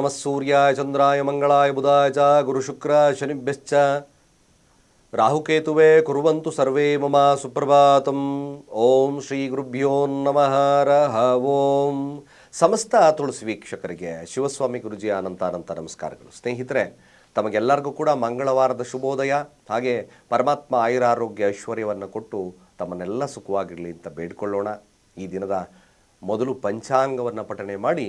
ನಮಃ ಸೂರ್ಯಾಯ ಚಂದ್ರಾಯ ಮಂಗಳಾಯ ಬುಧಾಯ ಚ ಗುರುಶುಕ್ರ ಶನಿಭ್ಯಶ್ಚ ರಾಹುಕೇತುವೆ ಕುರುವಂತು ಸರ್ವೇ ಮಮ ಸುಪ್ರಭಾತಂ ಓಂ ಶ್ರೀ ಗುರುಭ್ಯೋ ನಮಃ ರಹ ಓಂ ಸಮಸ್ತ ತುಳಸಿ ವೀಕ್ಷಕರಿಗೆ ಶಿವಸ್ವಾಮಿ ಗುರುಜಿ ಅನಂತ ಅನಂತ ನಮಸ್ಕಾರಗಳು. ಸ್ನೇಹಿತರೆ, ತಮಗೆಲ್ಲರಿಗೂ ಕೂಡ ಮಂಗಳವಾರದ ಶುಭೋದಯ. ಹಾಗೆ ಪರಮಾತ್ಮ ಆಯುರಾರೋಗ್ಯ ಐಶ್ವರ್ಯವನ್ನು ಕೊಟ್ಟು ತಮ್ಮನ್ನೆಲ್ಲ ಸುಖವಾಗಿರಲಿ ಅಂತ ಬೇಡ್ಕೊಳ್ಳೋಣ. ಈ ದಿನದ ಮೊದಲು ಪಂಚಾಂಗವನ್ನು ಪಠಣೆ ಮಾಡಿ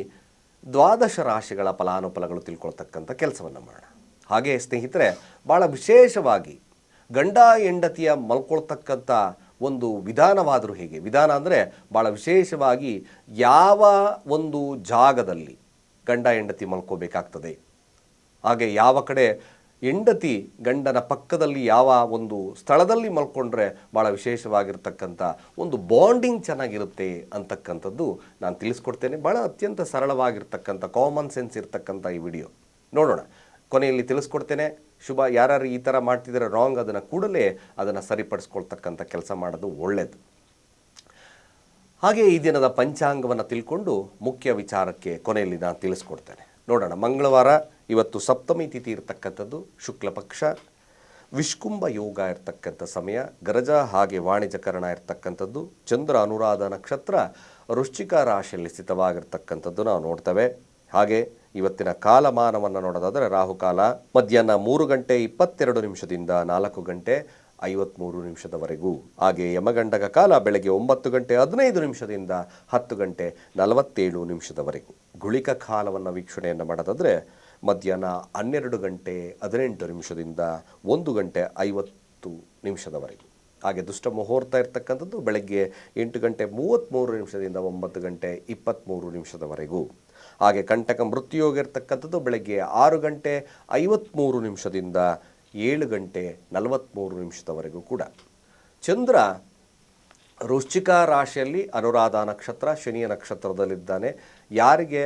ದ್ವಾದಶ ರಾಶಿಗಳ ಫಲಾನುಫಲಗಳು ತಿಳ್ಕೊಳ್ತಕ್ಕಂಥ ಕೆಲಸವನ್ನು ಮಾಡೋಣ. ಹಾಗೆ ಸ್ನೇಹಿತರೆ ಭಾಳ ವಿಶೇಷವಾಗಿ ಗಂಡ ಹೆಂಡತಿಯ ಮಲ್ಕೊಳ್ತಕ್ಕಂಥ ಒಂದು ವಿಧಾನವಾದರೂ ಹೇಗೆ? ವಿಧಾನ ಅಂದರೆ ಭಾಳ ವಿಶೇಷವಾಗಿ ಯಾವ ಒಂದು ಜಾಗದಲ್ಲಿ ಗಂಡ ಹೆಂಡತಿ ಮಲ್ಕೋಬೇಕಾಗ್ತದೆ? ಹಾಗೆ ಯಾವ ಕಡೆ ಹೆಂಡತಿ ಗಂಡನ ಪಕ್ಕದಲ್ಲಿ ಯಾವ ಒಂದು ಸ್ಥಳದಲ್ಲಿ ಮಲ್ಕೊಂಡ್ರೆ ಭಾಳ ವಿಶೇಷವಾಗಿರ್ತಕ್ಕಂಥ ಒಂದು ಬಾಂಡಿಂಗ್ ಚೆನ್ನಾಗಿರುತ್ತೆ ಅಂತಕ್ಕಂಥದ್ದು ನಾನು ತಿಳಿಸ್ಕೊಡ್ತೇನೆ. ಭಾಳ ಅತ್ಯಂತ ಸರಳವಾಗಿರ್ತಕ್ಕಂಥ ಕಾಮನ್ ಸೆನ್ಸ್ ಇರ್ತಕ್ಕಂಥ ಈ ವಿಡಿಯೋ. ನೋಡೋಣ. ಕೊನೆಯಲ್ಲಿ ತಿಳಿಸ್ಕೊಡ್ತೇನೆ. ಶುಭ ಯಾರು ಈ ಥರ ಮಾಡ್ತಿದ್ದಾರೆ ರಾಂಗ್ ಅದನ್ನು ಕೂಡಲೇ ಅದನ್ನು ಸರಿಪಡಿಸ್ಕೊಳ್ತಕ್ಕಂಥ ಕೆಲಸ ಮಾಡೋದು ಒಳ್ಳೆಯದು ಹಾಗೆ ಈ ದಿನದ ಪಂಚಾಂಗವನ್ನು ತಿಳ್ಕೊಂಡು ಮುಖ್ಯ ವಿಚಾರಕ್ಕೆ ಕೊನೆಯಲ್ಲಿ ನಾನು ತಿಳಿಸ್ಕೊಡ್ತೇನೆ. ನೋಡೋಣ. ಮಂಗಳವಾರ ಇವತ್ತು ಸಪ್ತಮಿ ತಿಥಿ ಇರತಕ್ಕಂಥದ್ದು ಶುಕ್ಲಪಕ್ಷ ವಿಷ್ಕುಂಭ ಯೋಗ ಇರ್ತಕ್ಕಂಥ ಸಮಯ, ಗರಜ ಹಾಗೆ ವಾಣಿಜ್ಯಕರಣ ಇರ್ತಕ್ಕಂಥದ್ದು, ಚಂದ್ರ ಅನುರಾಧ ನಕ್ಷತ್ರ ವೃಶ್ಚಿಕ ರಾಶಿಯಲ್ಲಿ ಸ್ಥಿತವಾಗಿರ್ತಕ್ಕಂಥದ್ದು ನಾವು ನೋಡ್ತೇವೆ. ಹಾಗೆ ಇವತ್ತಿನ ಕಾಲಮಾನವನ್ನು ನೋಡೋದಾದರೆ ರಾಹುಕಾಲ, ಮಧ್ಯಾಹ್ನ ಮೂರು ಗಂಟೆ ಇಪ್ಪತ್ತೆರಡು ನಿಮಿಷದಿಂದ ನಾಲ್ಕು ಗಂಟೆ ಐವತ್ತ್ಮೂರು ನಿಮಿಷದವರೆಗೂ. ಹಾಗೆ ಯಮಗಂಡಕ ಕಾಲ ಬೆಳಗ್ಗೆ ಒಂಬತ್ತು ಗಂಟೆ ಹದಿನೈದು ನಿಮಿಷದಿಂದ ಹತ್ತು ಗಂಟೆ ನಲವತ್ತೇಳು ನಿಮಿಷದವರೆಗೂ. ಗುಳಿಕ ಕಾಲವನ್ನು ವೀಕ್ಷಣೆಯನ್ನು ಮಾಡೋದಾದರೆ ಮಧ್ಯಾಹ್ನ ಹನ್ನೆರಡು ಗಂಟೆ ಹದಿನೆಂಟು ನಿಮಿಷದಿಂದ ಒಂದು ಗಂಟೆ ಐವತ್ತು ನಿಮಿಷದವರೆಗೂ. ಹಾಗೆ ದುಷ್ಟ ಮುಹೂರ್ತ ಇರ್ತಕ್ಕಂಥದ್ದು ಬೆಳಗ್ಗೆ ಎಂಟು ಗಂಟೆ ಮೂವತ್ತ್ಮೂರು ನಿಮಿಷದಿಂದ ಒಂಬತ್ತು ಗಂಟೆ ಇಪ್ಪತ್ತ್ಮೂರು ನಿಮಿಷದವರೆಗೂ. ಹಾಗೆ ಕಂಟಕ ಮೃತ್ಯುಯೋಗ ಇರ್ತಕ್ಕಂಥದ್ದು ಬೆಳಗ್ಗೆ ಆರು ಗಂಟೆ ಐವತ್ತ್ಮೂರು ನಿಮಿಷದಿಂದ ಏಳು ಗಂಟೆ ನಲವತ್ತ್ಮೂರು ನಿಮಿಷದವರೆಗೂ ಕೂಡ. ಚಂದ್ರ ವೃಶ್ಚಿಕ ರಾಶಿಯಲ್ಲಿ ಅನುರಾಧ ನಕ್ಷತ್ರ, ಶನಿಯ ನಕ್ಷತ್ರದಲ್ಲಿದ್ದಾನೆ. ಯಾರಿಗೆ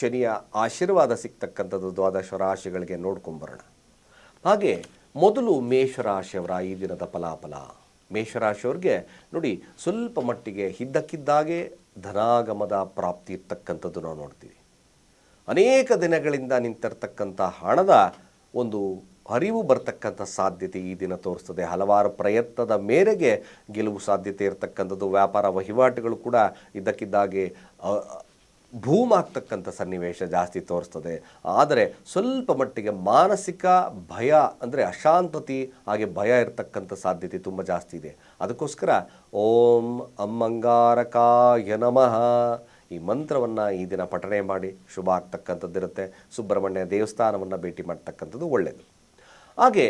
ಶನಿಯ ಆಶೀರ್ವಾದ ಸಿಗ್ತಕ್ಕಂಥದ್ದು ದ್ವಾದಶ ರಾಶಿಗಳಿಗೆ ನೋಡ್ಕೊಂಬರೋಣ ಹಾಗೆ ಮೊದಲು ಮೇಷರಾಶಿಯವರ ಈ ದಿನದ ಫಲಾಫಲ. ಮೇಷರಾಶಿಯವ್ರಿಗೆ ನೋಡಿ, ಸ್ವಲ್ಪ ಮಟ್ಟಿಗೆ ಇದ್ದಕ್ಕಿದ್ದಾಗೆ ಧನಾಗಮದ ಪ್ರಾಪ್ತಿ ಇರ್ತಕ್ಕಂಥದ್ದು ನಾವು ನೋಡ್ತೀವಿ. ಅನೇಕ ದಿನಗಳಿಂದ ನಿಂತಿರ್ತಕ್ಕಂಥ ಹಣದ ಒಂದು ಹರಿವು ಬರ್ತಕ್ಕಂಥ ಸಾಧ್ಯತೆ ಈ ದಿನ ತೋರಿಸ್ತದೆ. ಹಲವಾರು ಪ್ರಯತ್ನದ ಮೇರೆಗೆ ಗೆಲುವು ಸಾಧ್ಯತೆ ಇರತಕ್ಕಂಥದ್ದು. ವ್ಯಾಪಾರ ವಹಿವಾಟುಗಳು ಕೂಡ ಇದ್ದಕ್ಕಿದ್ದಾಗೆ ಭೂಮಾಗ್ತಕ್ಕಂಥ ಸನ್ನಿವೇಶ ಜಾಸ್ತಿ ತೋರಿಸ್ತದೆ. ಆದರೆ ಸ್ವಲ್ಪ ಮಟ್ಟಿಗೆ ಮಾನಸಿಕ ಭಯ ಅಂದರೆ ಅಶಾಂತತಿ ಹಾಗೆ ಭಯ ಇರತಕ್ಕಂಥ ಸಾಧ್ಯತೆ ತುಂಬ ಜಾಸ್ತಿ ಇದೆ. ಅದಕ್ಕೋಸ್ಕರ ಓಂ ಅಮ್ಮಂಗಾರಕಾಯ ನಮಃ. ಈ ಮಂತ್ರವನ್ನು ಈ ದಿನ ಪಠನೆ ಮಾಡಿ ಶುಭ ಆಗ್ತಕ್ಕಂಥದ್ದಿರುತ್ತೆ. ಸುಬ್ರಹ್ಮಣ್ಯ ದೇವಸ್ಥಾನವನ್ನು ಭೇಟಿ ಮಾಡ್ತಕ್ಕಂಥದ್ದು ಒಳ್ಳೆಯದು ಹಾಗೆ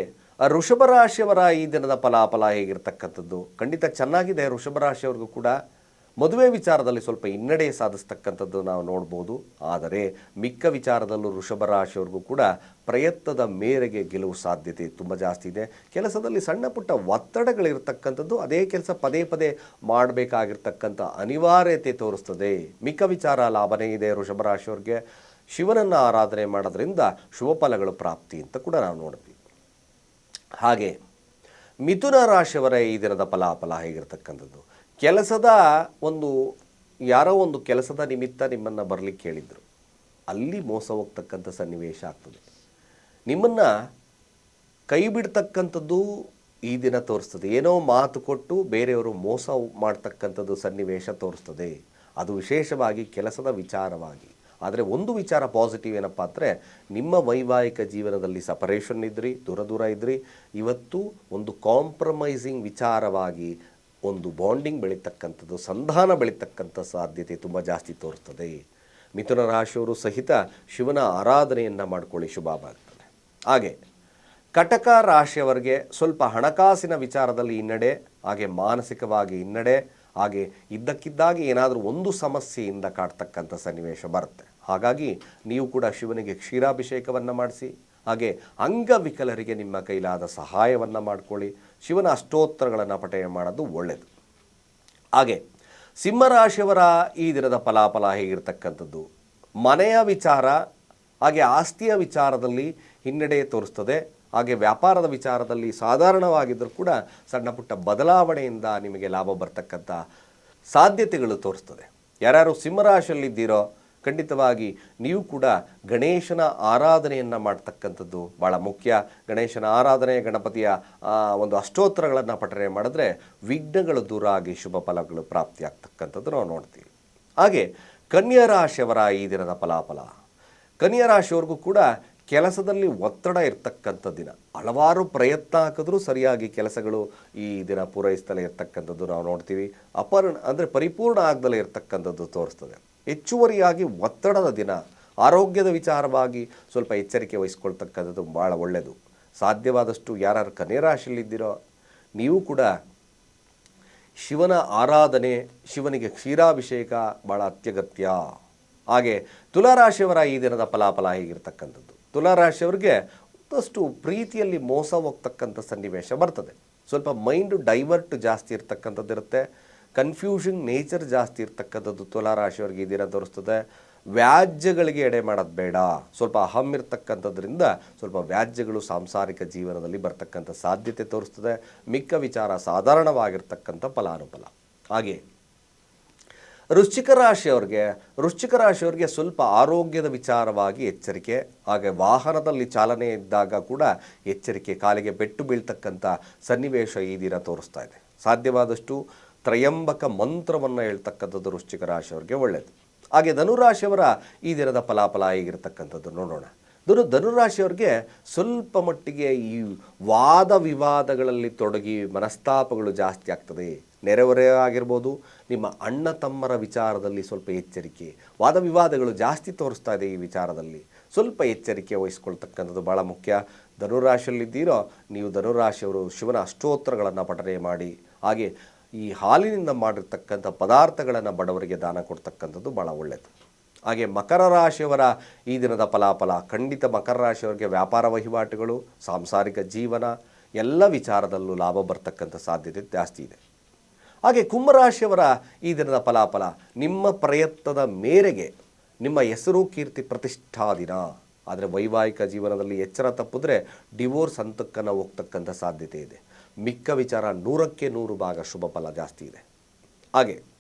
ಋಷಭ ರಾಶಿಯವರ ಈ ದಿನದ ಫಲಾಫಲ ಹೇಗಿರ್ತಕ್ಕಂಥದ್ದು? ಖಂಡಿತ ಚೆನ್ನಾಗಿದೆ ಋಷಭ ರಾಶಿಯವ್ರಿಗೂ ಕೂಡ. ಮದುವೆ ವಿಚಾರದಲ್ಲಿ ಸ್ವಲ್ಪ ಹಿನ್ನಡೆ ಸಾಧಿಸ್ತಕ್ಕಂಥದ್ದು ನಾವು ನೋಡ್ಬೋದು. ಆದರೆ, ಮಿಕ್ಕ ವಿಚಾರದಲ್ಲೂ ಋಷಭ ರಾಶಿಯವ್ರಿಗೂ ಕೂಡ ಪ್ರಯತ್ನದ ಮೇರೆಗೆ ಗೆಲುವು ಸಾಧ್ಯತೆ ತುಂಬ ಜಾಸ್ತಿ ಇದೆ. ಕೆಲಸದಲ್ಲಿ ಸಣ್ಣ ಪುಟ್ಟ ಒತ್ತಡಗಳಿರ್ತಕ್ಕಂಥದ್ದು ಅದೇ ಕೆಲಸ ಪದೇ ಪದೇ ಮಾಡಬೇಕಾಗಿರ್ತಕ್ಕಂಥ ಅನಿವಾರ್ಯತೆ ತೋರಿಸ್ತದೆ. ಮಿಕ್ಕ ವಿಚಾರ ಲಾಭನೇ ಇದೆ ಋಷಭ ರಾಶಿಯವ್ರಿಗೆ. ಶಿವನನ್ನು ಆರಾಧನೆ ಮಾಡೋದ್ರಿಂದ ಶುಭ ಫಲಗಳು ಪ್ರಾಪ್ತಿ ಅಂತ ಕೂಡ ನಾವು ನೋಡ್ತೀವಿ ಹಾಗೆ ಮಿಥುನ ರಾಶಿಯವರ ಈ ದಿನದ ಫಲಾಫಲ ಹೇಗಿರ್ತಕ್ಕಂಥದ್ದು? ಕೆಲಸದ ಒಂದು, ಯಾರೋ ಒಂದು ಕೆಲಸದ ನಿಮಿತ್ತ ನಿಮ್ಮನ್ನು ಬರಲಿಕ್ಕೆ ಹೇಳಿದರು. ಅಲ್ಲಿ ಮೋಸ ಹೋಗ್ತಕ್ಕಂಥ ಸನ್ನಿವೇಶ ಆಗ್ತದೆ. ನಿಮ್ಮನ್ನು ಕೈ ಬಿಡ್ತಕ್ಕಂಥದ್ದು ಈ ದಿನ ತೋರಿಸ್ತದೆ. ಏನೋ ಮಾತು ಕೊಟ್ಟು ಬೇರೆಯವರು ಮೋಸ ಮಾಡ್ತಕ್ಕಂಥದ್ದು ಸನ್ನಿವೇಶ ತೋರಿಸ್ತದೆ. ಅದು ವಿಶೇಷವಾಗಿ ಕೆಲಸದ ವಿಚಾರವಾಗಿ. ಆದರೆ ಒಂದು ವಿಚಾರ ಪಾಸಿಟಿವ್ ಏನಪ್ಪ ಅಂದರೆ ನಿಮ್ಮ ವೈವಾಹಿಕ ಜೀವನದಲ್ಲಿ ಸಪರೇಷನ್ ಇದ್ರಿ, ದೂರ ದೂರ ಇದ್ರಿ. ಇವತ್ತು ಒಂದು ಕಾಂಪ್ರಮೈಸಿಂಗ್ ವಿಚಾರವಾಗಿ ಒಂದು ಬಾಂಡಿಂಗ್ ಬೆಳೀತಕ್ಕಂಥದ್ದು, ಸಂಧಾನ ಬೆಳೀತಕ್ಕಂಥ ಸಾಧ್ಯತೆ ತುಂಬ ಜಾಸ್ತಿ ತೋರ್ತದೆ ಮಿಥುನ ರಾಶಿಯವರು ಸಹಿತ ಶಿವನ ಆರಾಧನೆಯನ್ನು ಮಾಡ್ಕೊಳ್ಳಿ ಶುಭವಾಗ್ತದೆ ಹಾಗೆ ಕಟಕ ರಾಶಿಯವರಿಗೆ ಸ್ವಲ್ಪ ಹಣಕಾಸಿನ ವಿಚಾರದಲ್ಲಿ ಹಿನ್ನಡೆ, ಹಾಗೆ ಮಾನಸಿಕವಾಗಿ ಹಿನ್ನಡೆ ಹಾಗೆ ಇದ್ದಕ್ಕಿದ್ದಾಗಿ ಏನಾದರೂ ಒಂದು ಸಮಸ್ಯೆಯಿಂದ ಕಾಡ್ತಕ್ಕಂಥ ಸನ್ನಿವೇಶ ಬರುತ್ತೆ. ಹಾಗಾಗಿ ನೀವು ಕೂಡ ಶಿವನಿಗೆ ಕ್ಷೀರಾಭಿಷೇಕವನ್ನು ಮಾಡಿಸಿ, ಹಾಗೆ ಅಂಗವಿಕಲರಿಗೆ ನಿಮ್ಮ ಕೈಲಾದ ಸಹಾಯವನ್ನು ಮಾಡಿಕೊಳ್ಳಿ. ಶಿವನ ಅಷ್ಟೋತ್ತರಗಳನ್ನು ಪಠಯ ಮಾಡೋದು ಒಳ್ಳೆಯದು ಹಾಗೆ ಸಿಂಹರಾಶಿಯವರ ಈ ದಿನದ ಫಲಾಫಲ ಹೇಗಿರ್ತಕ್ಕಂಥದ್ದು? ಮನೆಯ ವಿಚಾರ, ಹಾಗೆ ಆಸ್ತಿಯ ವಿಚಾರದಲ್ಲಿ ಹಿನ್ನಡೆ ತೋರಿಸ್ತದೆ. ಹಾಗೆ ವ್ಯಾಪಾರದ ವಿಚಾರದಲ್ಲಿ ಸಾಧಾರಣವಾಗಿದ್ದರೂ ಕೂಡ ಸಣ್ಣ ಪುಟ್ಟ ಬದಲಾವಣೆಯಿಂದ ನಿಮಗೆ ಲಾಭ ಬರ್ತಕ್ಕಂಥ ಸಾಧ್ಯತೆಗಳು ತೋರಿಸ್ತದೆ. ಯಾರ್ಯಾರು ಸಿಂಹರಾಶಿಯಲ್ಲಿದ್ದೀರೋ ಖಂಡಿತವಾಗಿ ನೀವು ಕೂಡ ಗಣೇಶನ ಆರಾಧನೆಯನ್ನು ಮಾಡ್ತಕ್ಕಂಥದ್ದು ಭಾಳ ಮುಖ್ಯ. ಗಣೇಶನ ಆರಾಧನೆ ಗಣಪತಿಯ ಒಂದು ಅಷ್ಟೋತ್ತರಗಳನ್ನು ಪಠನೆ ಮಾಡಿದ್ರೆ ವಿಘ್ನಗಳು ದೂರ ಆಗಿ ಶುಭ ಫಲಗಳು ಪ್ರಾಪ್ತಿಯಾಗ್ತಕ್ಕಂಥದ್ದು ನಾವು ನೋಡ್ತೀವಿ. ಹಾಗೆ ಕನ್ಯಾ ರಾಶಿಯವರ ಈ ದಿನದ ಫಲಾಫಲ. ಕನ್ಯಾ ರಾಶಿಯವ್ರಿಗೂ ಕೂಡ ಕೆಲಸದಲ್ಲಿ ಒತ್ತಡ ಇರ್ತಕ್ಕಂಥ ದಿನ ಹಲವಾರು ಪ್ರಯತ್ನ ಹಾಕಿದ್ರೂ ಸರಿಯಾಗಿ ಕೆಲಸಗಳು ಈ ದಿನ ಪೂರೈಸ್ತಲೇ ಇರ್ತಕ್ಕಂಥದ್ದು ನಾವು ನೋಡ್ತೀವಿ. ಅಪರ್ಣ ಅಂದರೆ ಪರಿಪೂರ್ಣ ಆಗದಲ್ಲೇ ಇರ್ತಕ್ಕಂಥದ್ದು ತೋರಿಸ್ತದೆ. ಹೆಚ್ಚುವರಿಯಾಗಿ ಒತ್ತಡದ ದಿನ, ಆರೋಗ್ಯದ ವಿಚಾರವಾಗಿ ಸ್ವಲ್ಪ ಎಚ್ಚರಿಕೆ ವಹಿಸ್ಕೊಳ್ತಕ್ಕಂಥದ್ದು ಭಾಳ ಒಳ್ಳೆಯದು ಸಾಧ್ಯವಾದಷ್ಟು ಯಾರು ಕನ್ಯಾ ರಾಶಿಯಲ್ಲಿದ್ದೀರೋ ನೀವು ಕೂಡ ಶಿವನ ಆರಾಧನೆ, ಶಿವನಿಗೆ ಕ್ಷೀರಾಭಿಷೇಕ ಭಾಳ ಅತ್ಯಗತ್ಯ. ಹಾಗೆ ತುಲಾರಾಶಿಯವರ ಈ ದಿನದ ಫಲಾಫಲ ಹೇಗಿರ್ತಕ್ಕಂಥದ್ದು? ತುಲಾರಾಶಿಯವರಿಗೆ ಒಂದಷ್ಟು ಪ್ರೀತಿಯಲ್ಲಿ ಮೋಸ ಹೋಗ್ತಕ್ಕಂಥ ಸನ್ನಿವೇಶ ಬರ್ತದೆ. ಸ್ವಲ್ಪ ಮೈಂಡು ಡೈವರ್ಟ್ ಜಾಸ್ತಿ ಇರ್ತಕ್ಕಂಥದ್ದು ಇರುತ್ತೆ. ಕನ್ಫ್ಯೂಷನ್ ನೇಚರ್ ಜಾಸ್ತಿ ಇರ್ತಕ್ಕಂಥದ್ದು ತುಲಾರಾಶಿಯವರಿಗೆ ಇದೀರ ತೋರಿಸ್ತದೆ. ವ್ಯಾಜ್ಯಗಳಿಗೆ ಎಡೆ ಮಾಡೋದು ಬೇಡ. ಸ್ವಲ್ಪ ಅಹಂ ಇರ್ತಕ್ಕಂಥದ್ರಿಂದ ಸ್ವಲ್ಪ ವ್ಯಾಜ್ಯಗಳು ಸಾಂಸಾರಿಕ ಜೀವನದಲ್ಲಿ ಬರ್ತಕ್ಕಂಥ ಸಾಧ್ಯತೆ ತೋರಿಸ್ತದೆ. ಮಿಕ್ಕ ವಿಚಾರ ಸಾಧಾರಣವಾಗಿರ್ತಕ್ಕಂಥ ಫಲಾನುಫಲ. ಹಾಗೆ ವೃಶ್ಚಿಕ ರಾಶಿಯವ್ರಿಗೆ ವೃಶ್ಚಿಕ ರಾಶಿಯವ್ರಿಗೆ ಸ್ವಲ್ಪ ಆರೋಗ್ಯದ ವಿಚಾರವಾಗಿ ಎಚ್ಚರಿಕೆ, ಹಾಗೆ ವಾಹನದಲ್ಲಿ ಚಾಲನೆ ಇದ್ದಾಗ ಕೂಡ ಎಚ್ಚರಿಕೆ, ಕಾಲಿಗೆ ಬೆಟ್ಟು ಬೀಳ್ತಕ್ಕಂಥ ಸನ್ನಿವೇಶ ಈ ದಿನ ತೋರಿಸ್ತಾ ಇದೆ. ಸಾಧ್ಯವಾದಷ್ಟು ತ್ರಯಂಬಕ ಮಂತ್ರವನ್ನು ಹೇಳ್ತಕ್ಕಂಥದ್ದು ವೃಶ್ಚಿಕ ರಾಶಿಯವ್ರಿಗೆ ಒಳ್ಳೆಯದು ಹಾಗೆ ಧನುರಾಶಿಯವರ ಈ ದಿನದ ಫಲಾಫಲ ಹೇಗಿರ್ತಕ್ಕಂಥದ್ದು ನೋಡೋಣ. ಧನು ಧನುರಾಶಿಯವ್ರಿಗೆ ಸ್ವಲ್ಪ ಮಟ್ಟಿಗೆ ಈ ವಾದ ವಿವಾದಗಳಲ್ಲಿ ತೊಡಗಿ ಮನಸ್ತಾಪಗಳು ಜಾಸ್ತಿ ಆಗ್ತದೆ. ನೆರೆಹೊರೆ ಆಗಿರ್ಬೋದು, ನಿಮ್ಮ ಅಣ್ಣ ತಮ್ಮರ ವಿಚಾರದಲ್ಲಿ ಸ್ವಲ್ಪ ಎಚ್ಚರಿಕೆ. ವಾದ ವಿವಾದಗಳು ಜಾಸ್ತಿ ತೋರಿಸ್ತಾ ಇದೆ ಈ ವಿಚಾರದಲ್ಲಿ. ಸ್ವಲ್ಪ ಎಚ್ಚರಿಕೆ ವಹಿಸ್ಕೊಳ್ತಕ್ಕಂಥದ್ದು ಭಾಳ ಮುಖ್ಯ. ಧನುರಾಶಿಯಲ್ಲಿದ್ದೀರೋ, ನೀವು ಧನುರಾಶಿಯವರು ಶಿವನ ಅಷ್ಟೋತ್ತರಗಳನ್ನು ಪಠನೆ ಮಾಡಿ. ಹಾಗೆ ಈ ಹಾಲಿನಿಂದ ಮಾಡಿರ್ತಕ್ಕಂಥ ಪದಾರ್ಥಗಳನ್ನು ಬಡವರಿಗೆ ದಾನ ಕೊಡ್ತಕ್ಕಂಥದ್ದು ಭಾಳ ಒಳ್ಳೆಯದು ಹಾಗೆ ಮಕರ ರಾಶಿಯವರ ಈ ದಿನದ ಫಲಾಫಲ, ಖಂಡಿತ ಮಕರ ರಾಶಿಯವರಿಗೆ ವ್ಯಾಪಾರ ವಹಿವಾಟುಗಳು, ಸಾಂಸಾರಿಕ ಜೀವನ, ಎಲ್ಲ ವಿಚಾರದಲ್ಲೂ ಲಾಭ ಬರ್ತಕ್ಕಂಥ ಸಾಧ್ಯತೆ ಜಾಸ್ತಿ ಇದೆ. ಹಾಗೆ ಕುಂಭರಾಶಿಯವರ ಈ ದಿನದ ಫಲಾಫಲ, ನಿಮ್ಮ ಪ್ರಯತ್ನದ ಮೇರೆಗೆ ನಿಮ್ಮ ಹೆಸರು ಕೀರ್ತಿ ಪ್ರತಿಷ್ಠಾ ದಿನ. ಆದರೆ ವೈವಾಹಿಕ ಜೀವನದಲ್ಲಿ ಎಚ್ಚರ ತಪ್ಪಿದ್ರೆ ಡಿವೋರ್ಸ್ ಹಂತಕ್ಕನ್ನು ಹೋಗ್ತಕ್ಕಂಥ ಸಾಧ್ಯತೆ ಇದೆ. ಮಿಕ್ಕ ವಿಚಾರ ನೂರಕ್ಕೆ ನೂರು ಭಾಗ ಶುಭ ಫಲ ಜಾಸ್ತಿ ಇದೆ. ಹಾಗೆ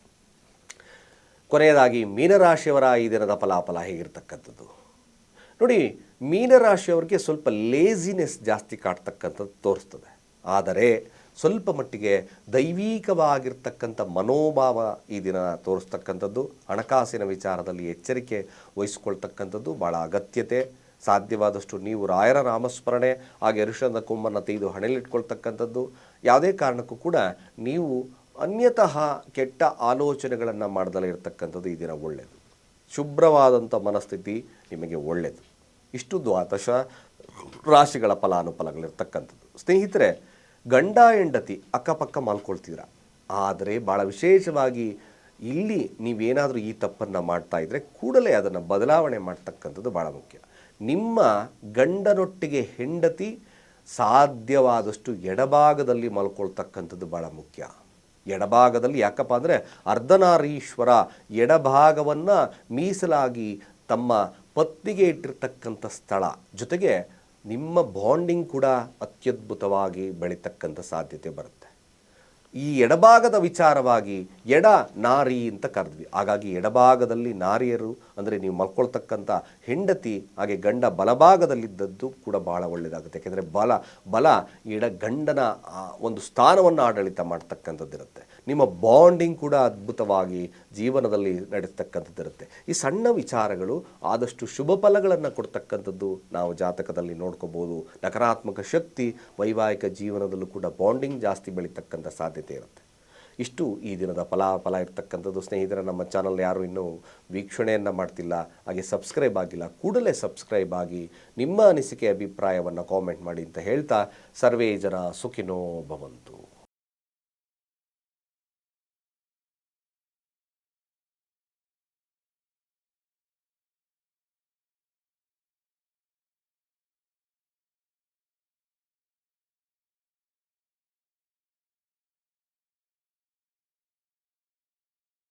ಕೊನೆಯದಾಗಿ ಮೀನರಾಶಿಯವರ ಈ ದಿನದ ಫಲಾಫಲ ಹೇಗಿರ್ತಕ್ಕಂಥದ್ದು? ನೋಡಿ, ಮೀನರಾಶಿಯವರಿಗೆ ಸ್ವಲ್ಪ ಲೇಜಿನೆಸ್ ಜಾಸ್ತಿ ಕಾಡ್ತಕ್ಕಂಥದ್ದು ತೋರಿಸ್ತದೆ. ಆದರೆ ಸ್ವಲ್ಪ ಮಟ್ಟಿಗೆ ದೈವೀಕವಾಗಿರ್ತಕ್ಕಂಥ ಮನೋಭಾವ ಈ ದಿನ ತೋರಿಸ್ತಕ್ಕಂಥದ್ದು, ಹಣಕಾಸಿನ ವಿಚಾರದಲ್ಲಿ ಎಚ್ಚರಿಕೆ ವಹಿಸ್ಕೊಳ್ತಕ್ಕಂಥದ್ದು ಭಾಳ ಅಗತ್ಯತೆ. ಸಾಧ್ಯವಾದಷ್ಟು ನೀವು ರಾಯರ ನಾಮಸ್ಮರಣೆ, ಹಾಗೆ ಅರಿಶದ ಕೊಂಬನ್ನು ತೆಗೆದು ಹಣೆಯಲ್ಲಿಟ್ಕೊಳ್ತಕ್ಕಂಥದ್ದು. ಯಾವುದೇ ಕಾರಣಕ್ಕೂ ಕೂಡ ನೀವು ಅನ್ಯತಃ ಕೆಟ್ಟ ಆಲೋಚನೆಗಳನ್ನು ಮಾಡದಲ್ಲೇ ಇರತಕ್ಕಂಥದ್ದು ಈ ದಿನ ಒಳ್ಳೆಯದು ಶುಭ್ರವಾದಂಥ ಮನಸ್ಥಿತಿ ನಿಮಗೆ ಒಳ್ಳೆಯದು ಇಷ್ಟು ದ್ವಾದಶ ರಾಶಿಗಳ ಫಲಾನುಫಲಗಳಿರ್ತಕ್ಕಂಥದ್ದು. ಸ್ನೇಹಿತರೆ, ಗಂಡ, ಹೆಂಡತಿ ಅಕ್ಕಪಕ್ಕ ಮಲ್ಕೊಳ್ತೀರ ಆದರೆ ಭಾಳ ವಿಶೇಷವಾಗಿ ಇಲ್ಲಿ ನೀವೇನಾದರೂ ಈ ತಪ್ಪನ್ನು ಮಾಡ್ತಾ ಇದ್ದರೆ ಕೂಡಲೇ ಅದನ್ನು ಬದಲಾವಣೆ ಮಾಡ್ತಕ್ಕಂಥದ್ದು ಭಾಳ ಮುಖ್ಯ. ನಿಮ್ಮ ಗಂಡನೊಟ್ಟಿಗೆ ಹೆಂಡತಿ ಸಾಧ್ಯವಾದಷ್ಟು ಎಡಭಾಗದಲ್ಲಿ ಮಲ್ಕೊಳ್ತಕ್ಕಂಥದ್ದು ಭಾಳ ಮುಖ್ಯ. ಎಡಭಾಗದಲ್ಲಿ ಯಾಕಪ್ಪ ಅಂದರೆ ಅರ್ಧನಾರೀಶ್ವರ ಎಡಭಾಗವನ್ನು ಮೀಸಲಾಗಿ ತಮ್ಮ ಪತ್ನಿಗೆ ಇಟ್ಟಿರ್ತಕ್ಕಂಥ ಸ್ಥಳ. ಜೊತೆಗೆ ನಿಮ್ಮ ಬಾಂಡಿಂಗ್ ಕೂಡ ಅತ್ಯದ್ಭುತವಾಗಿ ಬೆಳೀತಕ್ಕಂಥ ಸಾಧ್ಯತೆ ಬರುತ್ತೆ. ಈ ಎಡಭಾಗದ ವಿಚಾರವಾಗಿ ಎಡ ನಾರಿ ಅಂತ ಕರೆದ್ವಿ. ಹಾಗಾಗಿ ಎಡಭಾಗದಲ್ಲಿ ನಾರಿಯರು ಅಂದರೆ ನೀವು ಮಲ್ಕೊಳ್ತಕ್ಕಂಥ ಹೆಂಡತಿ, ಹಾಗೆ ಗಂಡ ಬಲಭಾಗದಲ್ಲಿದ್ದದ್ದು ಕೂಡ ಭಾಳ ಒಳ್ಳೆಯದಾಗುತ್ತೆ ಯಾಕೆಂದರೆ ಬಲ ಬಲ ಎಡ ಗಂಡನ ಒಂದು ಸ್ಥಾನವನ್ನು ಆಡಳಿತ ಮಾಡ್ತಕ್ಕಂಥದ್ದಿರುತ್ತೆ. ನಿಮ್ಮ ಬಾಂಡಿಂಗ್ ಕೂಡ ಅದ್ಭುತವಾಗಿ ಜೀವನದಲ್ಲಿ ನಡೆಸ್ತಕ್ಕಂಥದ್ದಿರುತ್ತೆ. ಈ ಸಣ್ಣ ವಿಚಾರಗಳು ಆದಷ್ಟು ಶುಭ ಫಲಗಳನ್ನು ಕೊಡ್ತಕ್ಕಂಥದ್ದು ನಾವು ಜಾತಕದಲ್ಲಿ ನೋಡ್ಕೋಬೋದು. ನಕಾರಾತ್ಮಕ ಶಕ್ತಿ ವೈವಾಹಿಕ ಜೀವನದಲ್ಲೂ ಕೂಡ ಬಾಂಡಿಂಗ್ ಜಾಸ್ತಿ ಬೆಳೀತಕ್ಕಂಥ ಸಾಧ್ಯತೆ ಇರುತ್ತೆ. ಇಷ್ಟು ಈ ದಿನದ ಫಲಾಫಲ ಇರ್ತಕ್ಕಂಥದ್ದು. ಸ್ನೇಹಿತರ, ನಮ್ಮ ಚಾನಲ್ ಯಾರು ಇನ್ನೂ ವೀಕ್ಷಣೆಯನ್ನು ಮಾಡ್ತಿಲ್ಲ, ಹಾಗೆ ಸಬ್ಸ್ಕ್ರೈಬ್ ಆಗಿಲ್ಲ, ಕೂಡಲೇ ಸಬ್ಸ್ಕ್ರೈಬ್ ಆಗಿ ನಿಮ್ಮ ಅನಿಸಿಕೆ, ಅಭಿಪ್ರಾಯವನ್ನು ಕಾಮೆಂಟ್ ಮಾಡಿ ಅಂತ ಹೇಳ್ತಾ, ಸರ್ವೇ ಜನ ಸುಖಿನೋ ಭವಂತು.